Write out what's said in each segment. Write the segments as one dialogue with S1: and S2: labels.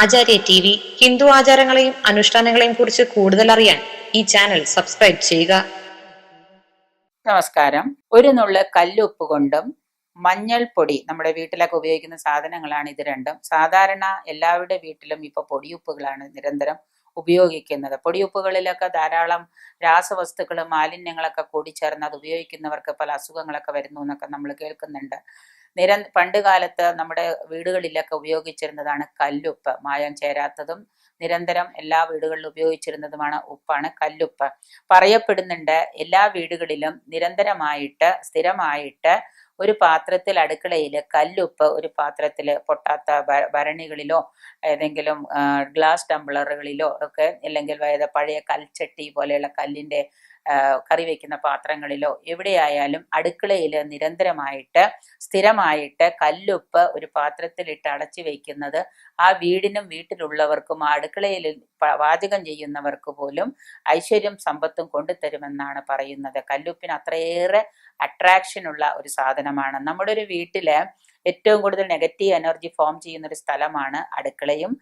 S1: ആചാര്യ T V Hindu ആചാരങ്ങളെയും അനുഷ്ഠാനങ്ങളെയും കുറിച്ച് കൂടുതൽ അറിയാൻ ഈ ചാനൽ സബ്സ്ക്രൈബ് ചെയ്യുക.
S2: നമസ്കാരം. ഒരു നുള്ള് കല്ലുപ്പ് കൊണ്ടും മഞ്ഞൾപ്പൊടി നമ്മുടെ വീട്ടിലൊക്കെ ഉപയോഗിക്കുന്ന സാധനങ്ങളാണ് ഇത് രണ്ടും. സാധാരണ എല്ലാവരുടെ വീട്ടിലും ഇപ്പൊ പൊടിയുപ്പുകളാണ് നിരന്തരം ഉപയോഗിക്കുന്നത്. പൊടിയുപ്പുകളിലൊക്കെ ധാരാളം രാസവസ്തുക്കളും മാലിന്യങ്ങളൊക്കെ കൂടിച്ചേർന്ന് അത് ഉപയോഗിക്കുന്നവർക്ക് പല അസുഖങ്ങളൊക്കെ വരുന്നു എന്നൊക്കെ നമ്മൾ കേൾക്കുന്നുണ്ട്. നിര പണ്ട് കാലത്ത് നമ്മുടെ വീടുകളിലൊക്കെ ഉപയോഗിച്ചിരുന്നതാണ് കല്ലുപ്പ്. മായം ചേരാത്തതും നിരന്തരം എല്ലാ വീടുകളിലും ഉപയോഗിച്ചിരുന്നതുമാണ് ഉപ്പാണ് കല്ലുപ്പ്. പറയപ്പെടുന്നുണ്ട് എല്ലാ വീടുകളിലും നിരന്തരമായിട്ട് സ്ഥിരമായിട്ട് ഒരു പാത്രത്തിൽ അടുക്കളയിൽ കല്ലുപ്പ് ഒരു പാത്രത്തിൽ പൊട്ടാത്ത ഭരണികളിലോ ഏതെങ്കിലും ഗ്ലാസ് ടംബ്ലറുകളിലോ ഒക്കെ അല്ലെങ്കിൽ പഴയ കൽച്ചട്ടി പോലെയുള്ള കല്ലിന്റെ ആ, കറി വെക്കുന്ന പാത്രങ്ങളിലോ എവിടെയായാലും അടുക്കളയിൽ നിരന്തരമായിട്ട് സ്ഥിരമായിട്ട് കല്ലുപ്പ് ഒരു പാത്രത്തിലിട്ട് അടച്ചു വയ്ക്കുന്നത് ആ വീടിനും വീട്ടിലുള്ളവർക്കും ആ അടുക്കളയിൽ പാചകം ചെയ്യുന്നവർക്ക് പോലും ഐശ്വര്യം സമ്പത്തും കൊണ്ടുതരുമെന്നാണ് പറയുന്നത്. കല്ലുപ്പിന് അത്രയേറെ അട്രാക്ഷൻ ഉള്ള ഒരു സാധനമാണ്. നമ്മുടെ ഒരു വീട്ടിൽ ഏറ്റവും കൂടുതൽ നെഗറ്റീവ് എനർജി ഫോം ചെയ്യുന്ന ഒരു സ്ഥലമാണ് അടുക്കളയും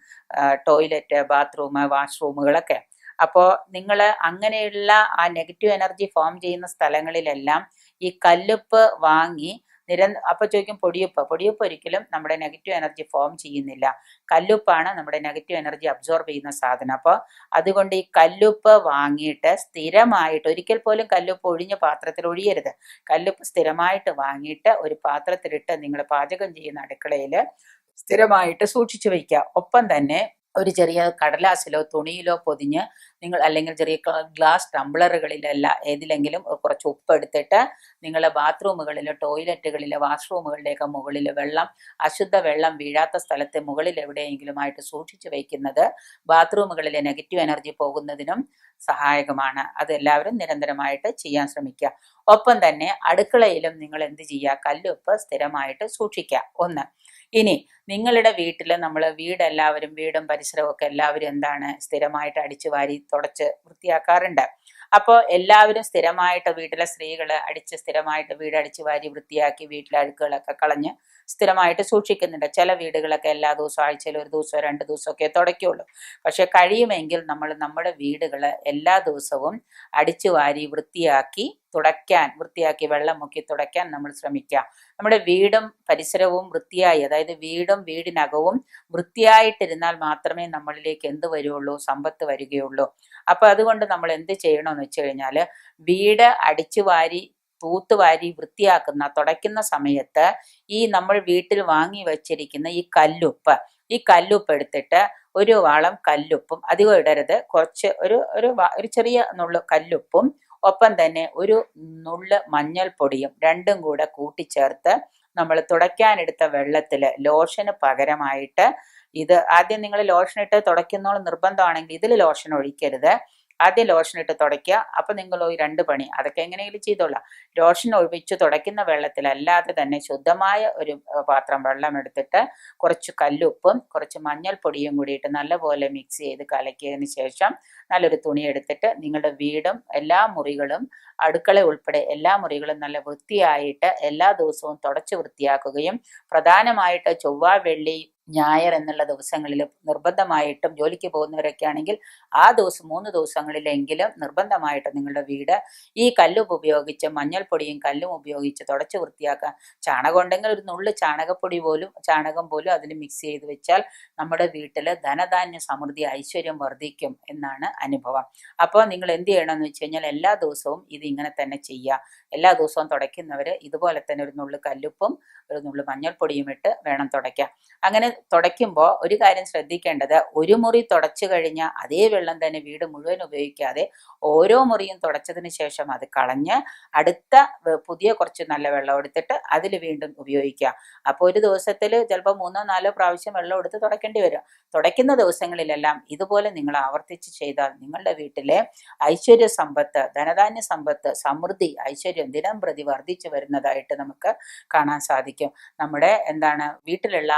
S2: ടോയ്ലറ്റ് ബാത്റൂം വാഷ്റൂമുകളൊക്കെ അപ്പോൾ നിങ്ങൾ അങ്ങനെയുള്ള ആ നെഗറ്റീവ് എനർജി ഫോം ചെയ്യുന്ന സ്ഥലങ്ങളിലെല്ലാം ഈ കല്ലുപ്പ് വാങ്ങി നിര അപ്പൊ ചോദിക്കും പൊടിയുപ്പ്. പൊടിയുപ്പ് ഒരിക്കലും നമ്മുടെ നെഗറ്റീവ് എനർജി ഫോം ചെയ്യുന്നില്ല. കല്ലുപ്പാണ് നമ്മുടെ നെഗറ്റീവ് എനർജി അബ്സോർബ് ചെയ്യുന്ന സാധനം. അപ്പോൾ അതുകൊണ്ട് ഈ കല്ലുപ്പ് വാങ്ങിയിട്ട് സ്ഥിരമായിട്ട് ഒരിക്കൽ പോലും കല്ലുപ്പ് ഒഴിഞ്ഞ പാത്രത്തിൽ ഒഴിയരുത്. കല്ലുപ്പ് സ്ഥിരമായിട്ട് വാങ്ങിയിട്ട് ഒരു പാത്രത്തിലിട്ട് നിങ്ങൾ പാചകം ചെയ്യുന്ന അടുക്കളയിൽ സ്ഥിരമായിട്ട് സൂക്ഷിച്ചു വയ്ക്കുക. ഒപ്പം തന്നെ ഒരു ചെറിയ കടലാസിലോ തുണിയിലോ പൊതിഞ്ഞ് നിങ്ങൾ അല്ലെങ്കിൽ ചെറിയ ഗ്ലാസ് ടംബ്ലറുകളിലല്ല ഏതിലെങ്കിലും കുറച്ച് ഉപ്പ് എടുത്തിട്ട് നിങ്ങളുടെ ബാത്റൂമുകളിലോ ടോയ്ലറ്റുകളിലോ വാഷ്റൂമുകളുടെയൊക്കെ മുകളിൽ വെള്ളം അശുദ്ധ വെള്ളം വീഴാത്ത സ്ഥലത്തെ മുകളിൽ എവിടെയെങ്കിലും ആയിട്ട് സൂക്ഷിച്ചു വയ്ക്കുന്നത് ബാത്റൂമുകളിലെ നെഗറ്റീവ് എനർജി പോകുന്നതിനും സഹായകമാണ്. അത് എല്ലാവരും നിരന്തരമായിട്ട് ചെയ്യാൻ ശ്രമിക്കുക. ഒപ്പം തന്നെ അടുക്കളയിലും നിങ്ങൾ എന്ത് ചെയ്യുക? കല്ലുപ്പ് സ്ഥിരമായിട്ട് സൂക്ഷിക്കുക. ഒന്ന്. ഇനി നിങ്ങളുടെ വീട്ടിൽ നമ്മൾ വീടെല്ലാവരും വീടും പരിസരവും ഒക്കെ എല്ലാവരും എന്താണ് സ്ഥിരമായിട്ട് അടിച്ചു വാരി തുടച്ച് വൃത്തിയാക്കാറുണ്ട്. അപ്പോൾ എല്ലാവരും സ്ഥിരമായിട്ട് വീട്ടിലെ സ്ത്രീകൾ അടിച്ച് സ്ഥിരമായിട്ട് വീട് അടിച്ച് വാരി വൃത്തിയാക്കി വീട്ടിലെ അഴുക്കുകളൊക്കെ കളഞ്ഞ് സ്ഥിരമായിട്ട് സൂക്ഷിക്കുന്നുണ്ട്. ചില വീടുകളൊക്കെ എല്ലാ ദിവസവും ആഴ്ചയിൽ ഒരു ദിവസമോ രണ്ട് ദിവസമൊക്കെ തുടയ്ക്കുള്ളൂ. പക്ഷെ കഴിയുമെങ്കിൽ നമ്മൾ നമ്മുടെ വീടുകൾ എല്ലാ ദിവസവും അടിച്ചു വാരി വൃത്തിയാക്കി തുടയ്ക്കാൻ വൃത്തിയാക്കി വെള്ളം മുക്കി തുടയ്ക്കാൻ നമ്മൾ ശ്രമിക്കുക. നമ്മുടെ വീടും പരിസരവും വൃത്തിയായി അതായത് വീടും വീടിനകവും വൃത്തിയായിട്ടിരുന്നാൽ മാത്രമേ നമ്മളിലേക്ക് എന്ത് വരുള്ളൂ? സമ്പത്ത് വരികയുള്ളൂ. അപ്പൊ അതുകൊണ്ട് നമ്മൾ എന്ത് ചെയ്യണമെന്ന് വെച്ച് കഴിഞ്ഞാൽ വീട് അടിച്ചു വാരി തൂത്തുവാരി വൃത്തിയാക്കുന്ന തുടയ്ക്കുന്ന സമയത്ത് ഈ നമ്മൾ വീട്ടിൽ വാങ്ങി വെച്ചിരിക്കുന്ന ഈ കല്ലുപ്പ് ഈ കല്ലുപ്പ് എടുത്തിട്ട് ഒരു വളം കല്ലുപ്പും അധികം ഇടരുത്. കുറച്ച് ഒരു ഒരു ഒരു ചെറിയ നുള്ളു കല്ലുപ്പും ഒപ്പം തന്നെ ഒരു നുള്ള് മഞ്ഞൾപ്പൊടിയും രണ്ടും കൂടെ കൂട്ടിച്ചേർത്ത് നമ്മൾ തുടയ്ക്കാനെടുത്ത വെള്ളത്തിൽ ലോഷന് പകരമായിട്ട് ഇത് ആദ്യം നിങ്ങൾ ലോഷൻ ഇട്ട് തുടയ്ക്കുന്നോളം നിർബന്ധമാണെങ്കിൽ ഇതിൽ ലോഷൻ ഒഴിക്കരുത്. ആദ്യം ലോഷൻ ഇട്ട് തുടയ്ക്കുക. അപ്പൊ നിങ്ങൾ ഈ രണ്ട് പണി. അതൊക്കെ എങ്ങനെയെങ്കിലും ചെയ്തോളാം. ലോഷൻ ഒഴിച്ച് തുടയ്ക്കുന്ന വെള്ളത്തിലല്ലാതെ തന്നെ ശുദ്ധമായ ഒരു പാത്രം വെള്ളം എടുത്തിട്ട് കുറച്ച് കല്ലുപ്പും കുറച്ച് മഞ്ഞൾപ്പൊടിയും കൂടിയിട്ട് നല്ലപോലെ മിക്സ് ചെയ്ത് കലക്കിയതിന് ശേഷം നല്ലൊരു തുണി എടുത്തിട്ട് നിങ്ങളുടെ വീടും എല്ലാ മുറികളും അടുക്കള ഉൾപ്പെടെ എല്ലാ മുറികളും നല്ല വൃത്തിയായിട്ട് എല്ലാ ദിവസവും തുടച്ച് വൃത്തിയാക്കുകയും പ്രധാനമായിട്ട് ചൊവ്വ വെള്ളി ഞായർ എന്നുള്ള ദിവസങ്ങളിൽ നിർബന്ധമായിട്ടും ജോലിക്ക് പോകുന്നവരൊക്കെ ആണെങ്കിൽ ആ ദിവസം മൂന്ന് ദിവസങ്ങളിലെങ്കിലും നിർബന്ധമായിട്ട് നിങ്ങളുടെ വീട് ഈ കല്ലുപ്പ് ഉപയോഗിച്ച് മഞ്ഞൾപ്പൊടിയും കല്ലും ഉപയോഗിച്ച് തുടച്ച് വൃത്തിയാക്കാൻ ചാണകം ഉണ്ടെങ്കിൽ ഒരു നുള്ളു ചാണകപ്പൊടി പോലും ചാണകം പോലും അതിൽ മിക്സ് ചെയ്ത് വെച്ചാൽ നമ്മുടെ വീട്ടിൽ ധനധാന്യ സമൃദ്ധി ഐശ്വര്യം വർദ്ധിക്കും എന്നാണ് അനുഭവം. അപ്പോൾ നിങ്ങൾ എന്ത് ചെയ്യണമെന്ന് വെച്ച് കഴിഞ്ഞാൽ എല്ലാ ദിവസവും ഇത് ഇങ്ങനെ തന്നെ ചെയ്യുക. എല്ലാ ദിവസവും തുടയ്ക്കുന്നവർ ഇതുപോലെ തന്നെ ഒരു നുള്ളു കല്ലുപ്പും ഒരു നുള്ളു മഞ്ഞൾപ്പൊടിയും ഇട്ട് വേണം തുടയ്ക്കാൻ. അങ്ങനെ തുടയ്ക്കുമ്പോൾ ഒരു കാര്യം ശ്രദ്ധിക്കേണ്ടത് ഒരു മുറി തുടച്ചു കഴിഞ്ഞാൽ അതേ വെള്ളം തന്നെ വീട് മുഴുവൻ ഉപയോഗിക്കാതെ ഓരോ മുറിയും തുടച്ചതിന് ശേഷം അത് കളഞ്ഞ് അടുത്ത പുതിയ കുറച്ച് നല്ല വെള്ളം എടുത്തിട്ട് അതിൽ വീണ്ടും ഉപയോഗിക്കുക. അപ്പോൾ ഒരു ദിവസത്തിൽ ചിലപ്പോൾ മൂന്നോ നാലോ പ്രാവശ്യം വെള്ളം എടുത്ത് തുടയ്ക്കേണ്ടി വരും. തുടയ്ക്കുന്ന ദിവസങ്ങളിലെല്ലാം ഇതുപോലെ നിങ്ങൾ ആവർത്തിച്ച് ചെയ്താൽ നിങ്ങളുടെ വീട്ടിലെ ഐശ്വര്യ സമ്പത്ത് ധനധാന്യ സമ്പത്ത് സമൃദ്ധി ഐശ്വര്യം ദിനം പ്രതി വർദ്ധിച്ചു വരുന്നതായിട്ട് നമുക്ക് കാണാൻ സാധിക്കും. നമ്മുടെ എന്താണ് വീട്ടിലുള്ള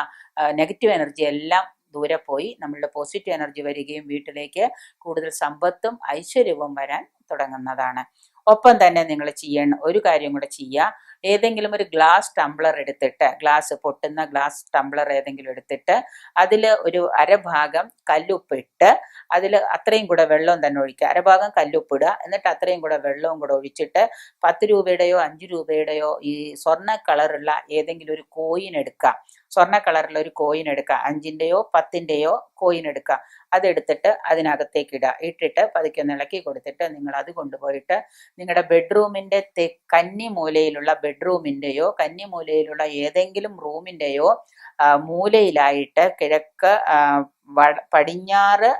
S2: നെഗറ്റീവ് എനർജി എല്ലാം ദൂരെ പോയി നമ്മളുടെ പോസിറ്റീവ് എനർജി വരികയും വീട്ടിലേക്ക് കൂടുതൽ സമ്പത്തും ഐശ്വര്യവും വരാൻ തുടങ്ങുന്നതാണ്. ഒപ്പം തന്നെ നിങ്ങൾ ചെയ്യേണ്ട ഒരു കാര്യം കൂടെ ചെയ്യുക. ഏതെങ്കിലും ഒരു ഗ്ലാസ് ടംബ്ലർ എടുത്തിട്ട് ഗ്ലാസ് പൊട്ടുന്ന ഗ്ലാസ് ടംബ്ലർ ഏതെങ്കിലും എടുത്തിട്ട് അതിൽ ഒരു അരഭാഗം കല്ലുപ്പിട്ട് അതിൽ അത്രയും കൂടെ വെള്ളവും തന്നെ ഒഴിക്കുക. അരഭാഗം കല്ലുപ്പിടുക. എന്നിട്ട് അത്രയും കൂടെ വെള്ളവും കൂടെ ഒഴിച്ചിട്ട് പത്ത് രൂപയുടെയോ അഞ്ച് രൂപയുടെയോ ഈ സ്വർണ കളറുള്ള ഏതെങ്കിലും ഒരു കോയിൻ എടുക്കുക. സ്വർണ കളറുള്ള ഒരു കോയിൻ എടുക്കുക. അഞ്ചിന്റെയോ പത്തിന്റെയോ കോയിൻ എടുക്കുക. അതെടുത്തിട്ട് അതിനകത്തേക്ക് ഇടുക. ഇട്ടിട്ട് പതുക്കെ ഒന്ന് ഇളക്കി കൊടുത്തിട്ട് നിങ്ങൾ അത് കൊണ്ടുപോയിട്ട് നിങ്ങളുടെ ബെഡ്റൂമിന്റെ കന്നി മൂലയിലുള്ള ബെഡ്റൂമിന്റെയോ കന്നിമൂലയിലുള്ള ഏതെങ്കിലും റൂമിന്റെയോ മൂലയിലായിട്ട് കിഴക്ക് പടിഞ്ഞാറ്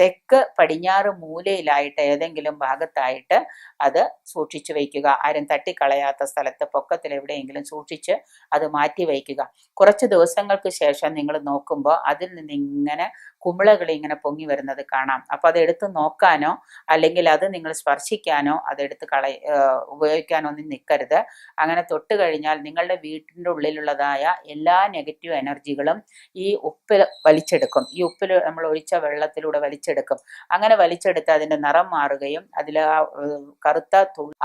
S2: തെക്ക് പടിഞ്ഞാറ് മൂലയിലായിട്ട് ഏതെങ്കിലും ഭാഗത്തായിട്ട് അത് സൂക്ഷിച്ചു വയ്ക്കുക. ആരും തട്ടിക്കളയാത്ത സ്ഥലത്ത് പൊക്കത്തിൽ എവിടെയെങ്കിലും സൂക്ഷിച്ച് അത് മാറ്റി വയ്ക്കുക. കുറച്ച് ദിവസങ്ങൾക്ക് ശേഷം നിങ്ങൾ നോക്കുമ്പോൾ അതിൽ നിന്ന് ഇങ്ങനെ കുമിളകൾ ഇങ്ങനെ പൊങ്ങി വരുന്നത് കാണാം. അപ്പൊ അത് എടുത്ത് നോക്കാനോ അല്ലെങ്കിൽ അത് നിങ്ങൾ സ്പർശിക്കാനോ അതെടുത്ത് ഏഹ് ഉപയോഗിക്കാനോ ഒന്നും നിൽക്കരുത് അങ്ങനെ തൊട്ട് കഴിഞ്ഞാൽ നിങ്ങളുടെ വീട്ടിന്റെ ഉള്ളിലുള്ളതായ എല്ലാ നെഗറ്റീവ് എനർജികളും ഈ ഉപ്പിൽ വലിച്ചെടുക്കും. ഈ ഉപ്പിൽ നമ്മൾ ഒഴിച്ച വെള്ളത്തിലൂടെ വലിച്ചെടുക്കും. അങ്ങനെ വലിച്ചെടുത്ത് അതിന്റെ നിറം മാറുകയും അതിൽ ആ കറുത്ത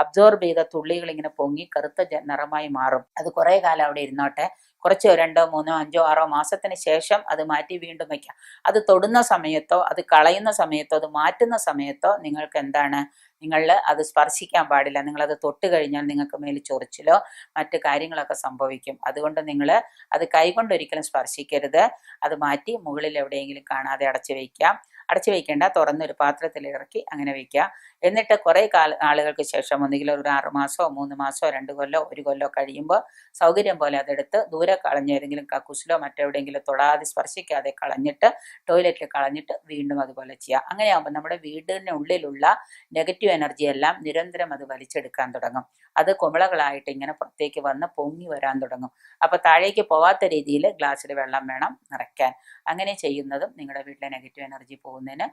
S2: അബ്സോർബ് ചെയ്ത തുള്ളികൾ ഇങ്ങനെ പൊങ്ങി കറുത്ത നിറമായി മാറും. അത് കുറേ കാലം അവിടെ ഇരുന്നോട്ടെ. കുറച്ച് രണ്ടോ മൂന്നോ അഞ്ചോ ആറോ മാസത്തിന് ശേഷം അത് മാറ്റി വീണ്ടും വയ്ക്കാം അത് തൊടുന്ന സമയത്തോ അത് കളയുന്ന സമയത്തോ അത് മാറ്റുന്ന സമയത്തോ നിങ്ങൾക്ക് എന്താണ്? നിങ്ങൾ അത് സ്പർശിക്കാൻ പാടില്ല. നിങ്ങളത് തൊട്ട് കഴിഞ്ഞാൽ നിങ്ങൾക്ക് മേൽ ചൊറിച്ചിലോ മറ്റു കാര്യങ്ങളൊക്കെ സംഭവിക്കും. അതുകൊണ്ട് നിങ്ങൾ അത് കൈകൊണ്ട് ഒരിക്കലും സ്പർശിക്കരുത്. അത് മാറ്റി മുകളിൽ എവിടെയെങ്കിലും കാണാതെ അടച്ചു വയ്ക്കാം അടച്ചു വയ്ക്കേണ്ട തുറന്നൊരു പാത്രത്തിൽ ഇറക്കി അങ്ങനെ വെക്കുക. എന്നിട്ട് കുറേ കാല നാളുകൾക്ക് ശേഷം ഒന്നുകിൽ ഒരു ആറ് മാസമോ മൂന്ന് മാസമോ രണ്ട് കൊല്ലോ ഒരു കൊല്ലോ കഴിയുമ്പോൾ സൗകര്യം പോലെ അതെടുത്ത് ദൂരെ കളഞ്ഞ ഏതെങ്കിലും കക്കുസിലോ മറ്റെവിടെയെങ്കിലും തൊടാതെ സ്പർശിക്കാതെ കളഞ്ഞിട്ട് ടോയ്ലറ്റിൽ കളഞ്ഞിട്ട് വീണ്ടും അതുപോലെ ചെയ്യുക. അങ്ങനെയാകുമ്പോൾ നമ്മുടെ വീടിന് ഉള്ളിലുള്ള നെഗറ്റീവ് എനർജി എല്ലാം നിരന്തരം അത് വലിച്ചെടുക്കാൻ തുടങ്ങും. അത് കുമിളകളായിട്ട് ഇങ്ങനെ പുറത്തേക്ക് വന്ന് പൊങ്ങി വരാൻ തുടങ്ങും. അപ്പോൾ താഴേക്ക് പോവാത്ത രീതിയിൽ ഗ്ലാസ്സിൽ വെള്ളം വേണം നിറയ്ക്കാൻ. അങ്ങനെ ചെയ്യുന്നതും നിങ്ങളുടെ വീട്ടിലെ നെഗറ്റീവ് എനർജി പോകുന്നതിന്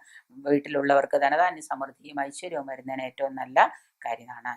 S2: വീട്ടിലുള്ളവർക്ക് ധനധാന്യ സമൃദ്ധിയും ഐശ്വര്യവും വരുന്നതിന് ഏറ്റവും നല്ല കാര്യമാണ്